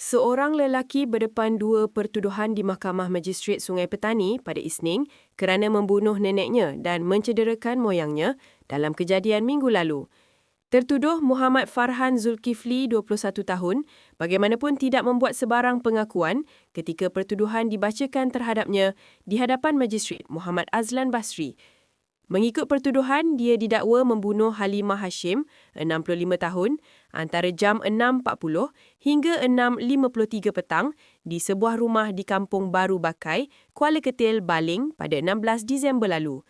Seorang lelaki berdepan dua pertuduhan di Mahkamah Magistrate Sungai Petani pada Isnin kerana membunuh neneknya dan mencederakan moyangnya dalam kejadian minggu lalu. Tertuduh Muhammad Farhan Zulkifli, 21 tahun, bagaimanapun tidak membuat sebarang pengakuan ketika pertuduhan dibacakan terhadapnya di hadapan Magistrate Muhammad Azlan Basri. Mengikut pertuduhan, dia didakwa membunuh Halimah Hashim, 65 tahun, antara jam 6.40 hingga 6.53 petang di sebuah rumah di Kampung Baru Bakai, Kuala Ketil, Baling pada 16 Disember lalu.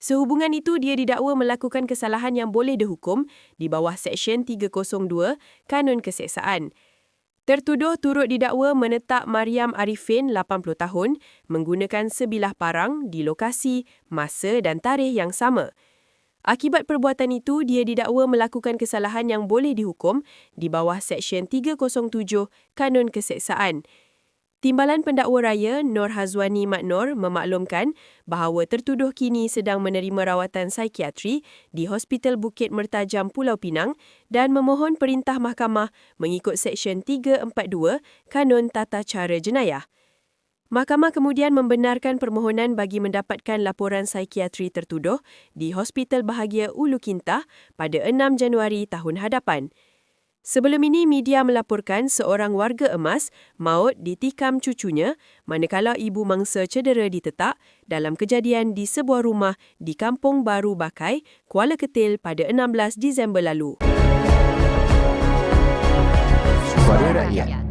Sehubungan itu, dia didakwa melakukan kesalahan yang boleh dihukum di bawah Seksyen 302 Kanun Keseksaan. Tertuduh turut didakwa menetak Mariam Arifin, 80 tahun, menggunakan sebilah parang di lokasi, masa dan tarikh yang sama. Akibat perbuatan itu, dia didakwa melakukan kesalahan yang boleh dihukum di bawah Seksyen 307 Kanun Keseksaan. Timbalan Pendakwa Raya Nur Hazwani Mat Nur memaklumkan bahawa tertuduh kini sedang menerima rawatan psikiatri di Hospital Bukit Mertajam Pulau Pinang dan memohon perintah mahkamah mengikut Seksyen 342 Kanun Tata Cara Jenayah. Mahkamah kemudian membenarkan permohonan bagi mendapatkan laporan psikiatri tertuduh di Hospital Bahagia Ulu Kintah pada 6 Januari tahun hadapan. Sebelum ini, media melaporkan seorang warga emas maut ditikam cucunya manakala ibu mangsa cedera ditetak dalam kejadian di sebuah rumah di Kampung Baru Bakai, Kuala Ketil pada 16 Disember lalu. Suara Rakyat